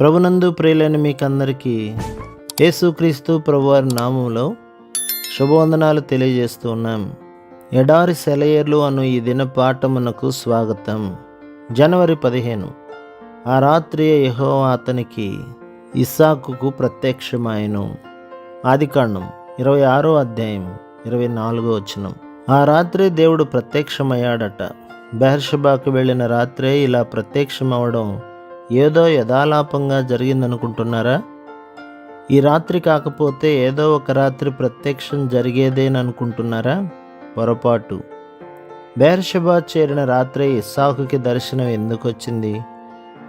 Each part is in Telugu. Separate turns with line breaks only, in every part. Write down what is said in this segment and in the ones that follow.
ప్రభునందు ప్రియులైన మీకందరికీ యేసుక్రీస్తు ప్రభువారి నామంలో శుభవందనాలు తెలియజేస్తూ ఉన్నాం. ఎడారి సెలయర్లు అను ఈ దిన పాఠమునకు స్వాగతం. జనవరి పదిహేను. ఆ రాత్రి యహో అతనికి ఇస్సాకుకు ప్రత్యక్షమాయను. ఆదికాండం ఇరవై ఆరో అధ్యాయం ఇరవై నాలుగో వచనం. ఆ రాత్రి దేవుడు ప్రత్యక్షమయ్యాడట. బెహర్షబాకు వెళ్ళిన రాత్రే ఇలా ప్రత్యక్షమవడం ఏదో యథాలాపంగా జరిగిందనుకుంటున్నారా? ఈ రాత్రి కాకపోతే ఏదో ఒక రాత్రి ప్రత్యక్షం జరిగేదేననుకుంటున్నారా? పొరపాటు. బేర్షబా చేరిన రాత్రి ఇస్సాకుకి దర్శనం ఎందుకు వచ్చింది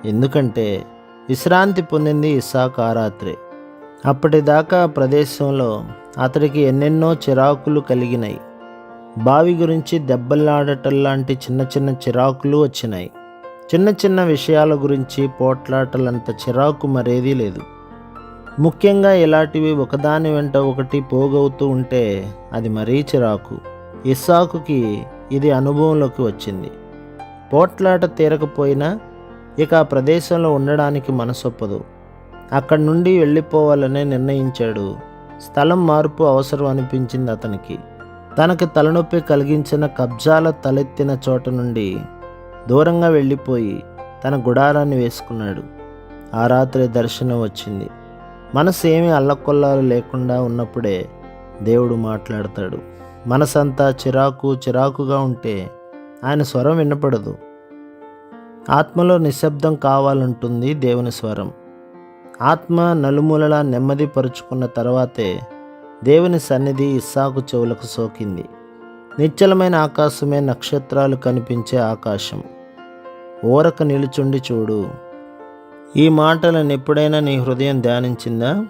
ఎందుకంటే విశ్రాంతి పొందింది ఇస్సాకు ఆ రాత్రి. అప్పటిదాకా ప్రదేశంలో అతడికి ఎన్నెన్నో చిరాకులు కలిగినాయి. బావి గురించి దెబ్బలాడటం లాంటి చిన్న చిన్న చిరాకులు వచ్చినాయి. చిన్న చిన్న విషయాల గురించి పోట్లాటలంత చిరాకు మరేదీ లేదు. ముఖ్యంగా ఇలాంటివి ఒకదాని వెంట ఒకటి పోగవుతూ ఉంటే అది మరీ చిరాకు. ఇస్సాకుకి ఇది అనుభవంలోకి వచ్చింది. పోట్లాట తీరకపోయినా ఇక ఆ ప్రదేశంలో ఉండడానికి మనసొప్పదు. అక్కడి నుండి వెళ్ళిపోవాలనే నిర్ణయించాడు. స్థలం మార్పు అవసరం అనిపించింది అతనికి. తనకి తలనొప్పి కలిగించిన కబ్జాల తలెత్తిన చోట నుండి దూరంగా వెళ్ళిపోయి తన గుడారాన్ని వేసుకున్నాడు. ఆ రాత్రి దర్శనం వచ్చింది. మనసు ఏమీ అల్లకొల్లాలు లేకుండా ఉన్నప్పుడే దేవుడు మాట్లాడతాడు. మనసంతా చిరాకు చిరాకుగా ఉంటే ఆయన స్వరం వినపడదు. ఆత్మలో నిశ్శబ్దం కావాలంటుంది దేవుని స్వరం. ఆత్మ నలుమూలలా నెమ్మది పరుచుకున్న తర్వాతే దేవుని సన్నిధి ఇస్సాకు చెవులకు సోకింది. నిశ్చలమైన ఆకాశమే నక్షత్రాలు కనిపించే ఆకాశం. ఓరక నిలుచుండి చూడు. ఈ మాటలను ఎప్పుడైనా నీ హృదయం ధ్యానించిందా?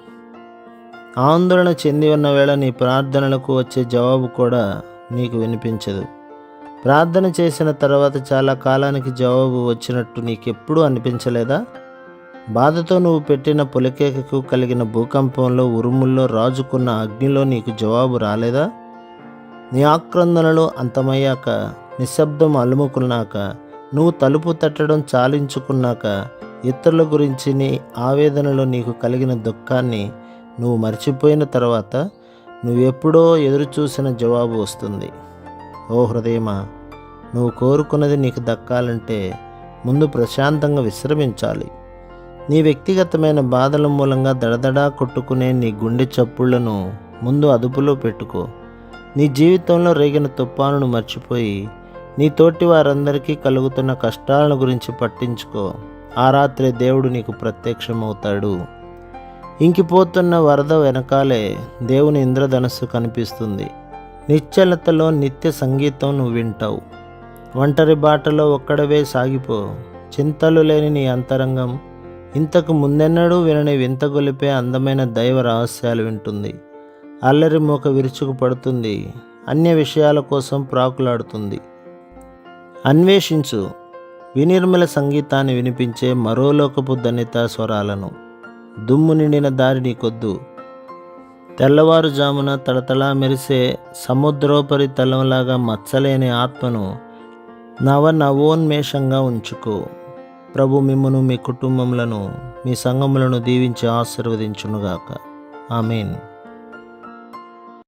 ఆందోళన చెంది ఉన్న వేళ నీ ప్రార్థనలకు వచ్చే జవాబు కూడా నీకు వినిపించదు. ప్రార్థన చేసిన తర్వాత చాలా కాలానికి జవాబు వచ్చినట్టు నీకెప్పుడూ అనిపించలేదా? బాధతో నువ్వు పెట్టిన పులికేకకు కలిగిన భూకంపంలో ఉరుముల్లో రాజుకున్న అగ్నిలో నీకు జవాబు రాలేదా? నీ ఆక్రందనలు అంతమయ్యాక నిశ్శబ్దం అలుముకున్నాక నువ్వు తలుపు తట్టడం చాలించుకున్నాక ఇతరుల గురించి నీ ఆవేదనలో నీకు కలిగిన దుఃఖాన్ని నువ్వు మర్చిపోయిన తర్వాత నువ్వెప్పుడో ఎదురుచూసిన జవాబు వస్తుంది. ఓ హృదయమా నువ్వు కోరుకున్నది నీకు దక్కాలంటే ముందు ప్రశాంతంగా విశ్రమించాలి. నీ వ్యక్తిగతమైన బాధల మూలంగా దడదడా కొట్టుకునే నీ గుండె చప్పుళ్ళను ముందు అదుపులో పెట్టుకో. నీ జీవితంలో రేగిన తుఫానును మర్చిపోయి నీ తోటి వారందరికీ కలుగుతున్న కష్టాలను గురించి పట్టించుకో. ఆ రాత్రే దేవుడు నీకు ప్రత్యక్షమవుతాడు. ఇంకిపోతున్న వరద వెనకాలే దేవుని ఇంద్రధనస్సు కనిపిస్తుంది. నిశ్చలతలో నిత్య సంగీతం నువ్వు వింటావు. ఒంటరి బాటలో ఒక్కడవే సాగిపో. చింతలు లేని నీ అంతరంగం ఇంతకు ముందెన్నడూ వినని వింత గొలిపే అందమైన దైవ రహస్యాలు వింటుంది. అల్లరి మూక విరుచుకు పడుతుంది అన్య విషయాల కోసం ప్రాకులాడుతుంది. అన్వేషించు. వినిర్మల సంగీతాన్ని వినిపించే మరోలోకపు దనిత స్వరాలను. దుమ్ము నిండిన దారి నీకొద్దు. తెల్లవారుజామున తడతళా మెరిసే సముద్రోపరి తలంలాగా మచ్చలేని ఆత్మను నవ నవోన్మేషంగా ఉంచుకో. ప్రభు మిమ్మను మీ కుటుంబములను మీ సంగములను దీవించి ఆశీర్వదించునుగాక. ఆమెన్.